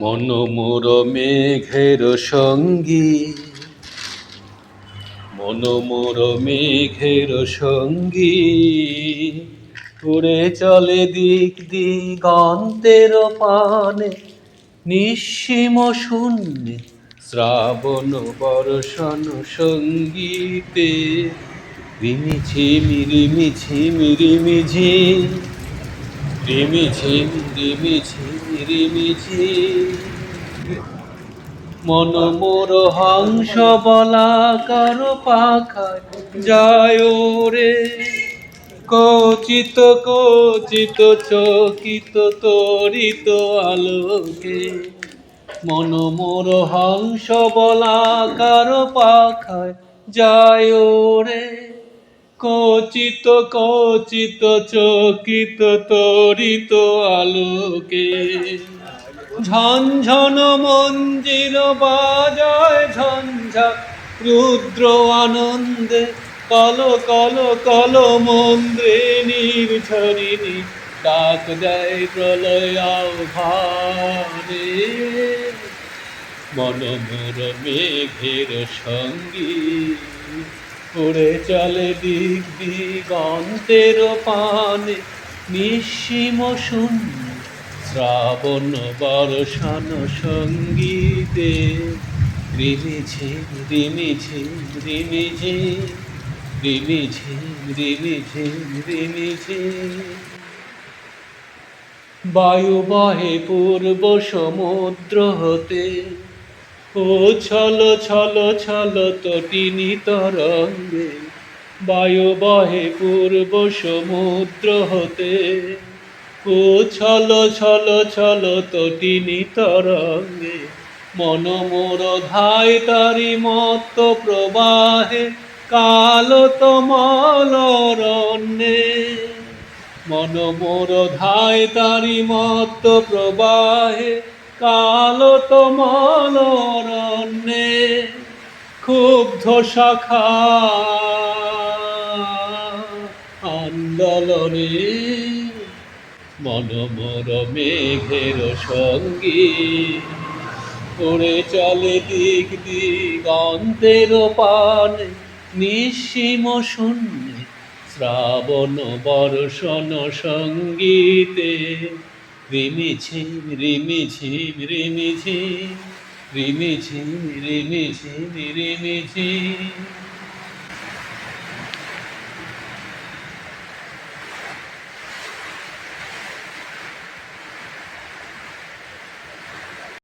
মনোমোর মেঘের সঙ্গী। মনোমোর মেঘের সঙ্গী। উড়ে চলে দিক দিগন্তের পানে, নিঃসীম শূন্যে শ্রাবণ বর্ষণ সঙ্গীতে। রিমিছি মিরিমিছি মিরিমিঝি রিমিছি রিমিছি রিমিছি মন মোর হংস বলাকার পাখায় যায় রে কচিত কচিত, চকিত, তরিত আলোকে। মন মোর হংস বলাকার পাখায় যায় রে কচিত কচিত চকিত তরিত আলোকে। ঝনঝন মঞ্জির বাজায় ঝঞ্ঝা রুদ্র আনন্দে কল কল কল মন্দ্রিনীর ঝরিণী ডাক দেয় প্রলয় আহ্বানে মনমোর মেঘের সঙ্গী উড়ে চলে দিক দিগন্তের পানে, নিঃসীম শূন্য শ্রাবণ বর্ষণ সঙ্গীতে। রিমিঝি রিমিঝি রিমিঝি রিমিঝি রিমিঝি রিমিঝি। বায়ু বহে পূর্ব সমুদ্র হতে ও ছল ছল ছল তটিনী তরঙ্গে, বায়ু বহে পূর্ব সমুদ্র হতে। ও ছল ছল ছল তটিনী তরঙ্গে মন মোর ধাই তারি মত প্রবাহে কাল তমল রণ্যে মন মোর ধাই তারি মত প্রবাহে কাল তমল ক্ষুব্ধ শাখা। আন্দোলনে মনমোর মেঘের সঙ্গী করে চলে দিক দিগন্তের পানে। নিঃসীম শূন্যে শ্রাবণ বর্ষণ সঙ্গীতে রিমিছি রিমিছি রিমিছি রিমিছি রিমিছি রিমিছি